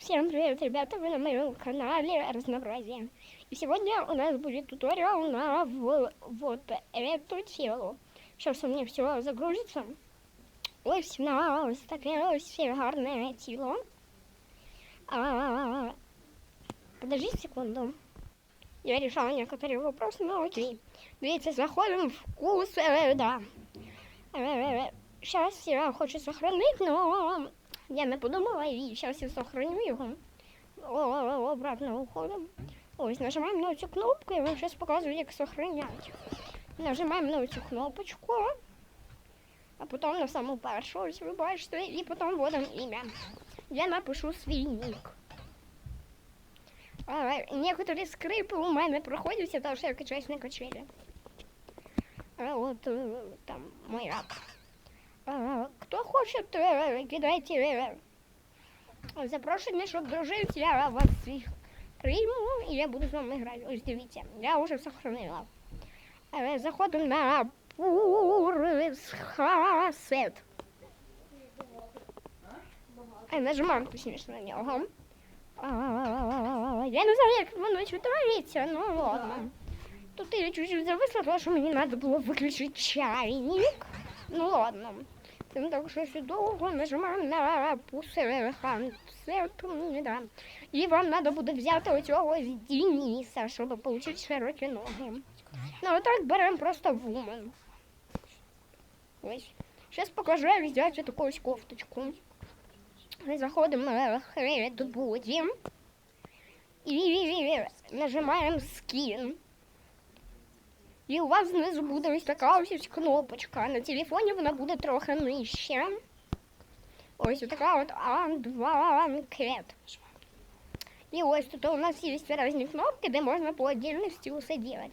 Всем привет, ребята, вы на моем канале Разнообразие. И сегодня у нас будет туториал на вот эту тело. Сейчас у меня все загрузится. Ось у нас таке ось гарне тіло. А, подожди секунду. Я решала некоторые вопросы, но окей. Дивіться, заходим в вкус, э, да. Сейчас я хочу сохранить, но я не подумала і зараз я сохраню його. О, о, обратно уходимо. Ось, нажимаємо на цю кнопку, і вам зараз показую, як сохраняти. Нажимаємо на цю кнопочку, а потім на саму першу, ось ви бачите, і потім вводимо ім'я. Я напишу свій нік. А, некоторі скрипи у мене проходяться, тому що я качаюсь на качелі. А от е, там мой. Хто хоче, е, кидайте е, запрошення, щоб дружити, я вас всіх прийму і я буду з вами грати. Ось дивіться, я вже сохранила. Е, Заходимо на пурсхасет. Нажимаємо точніше на нього. Я не знаю, як воно відтвориться, ну ладно. Тут я чуть-чуть зависла, тому що мені треба було виключити чайник. Ну ладно. Тим так що ще довго нажимаємо на пусехан. Да. І вам треба буде взяти оцього Дениса, щоб отримати широкі ноги. Ну, отак беремо просто вумен. Ось. Зараз покажу, як взяти таку ось кофточку. Заходимо на Red Body. І нажимаємо скін. І у вас знизу буде ось така ось кнопочка. На телефоні вона буде трохи нижче. Ось така от Unblanket. І ось тут у нас є різні кнопки, де можна по отдельності усе робити.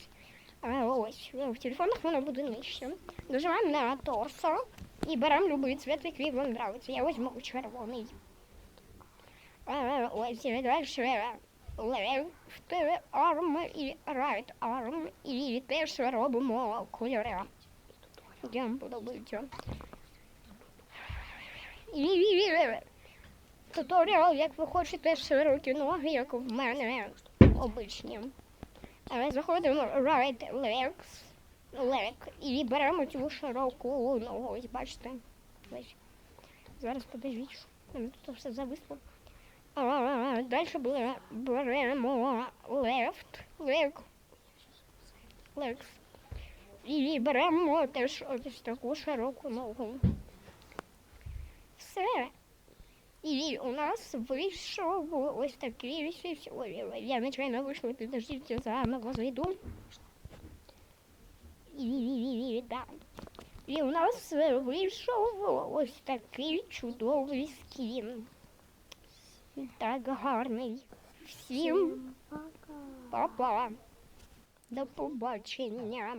А ось в телефонах вона буде нижче. Нажимаємо на торсо і беремо будь-який цвет, який вам подобається. Я візьму червоний. А, Ось і далі Left arm і right arm. І теж робимо кольори. Подобаються. І туторіал, як ви хочете широкі ноги, як в мене обичні. Заходимо right legs, leg і беремо цю широку ногу. Ось бачите. Зараз подивіться, тут все зависло. Дальше буде беремо left, leg, legs. І беремо теж ось таку широку ногу. Все. І у нас вийшов ось такий ой, я нечайно вийшла, підождіть, заново зайду. І, да. І у нас вийшов ось такий чудовий скін. Так гарний. Всім па-па. До побачення.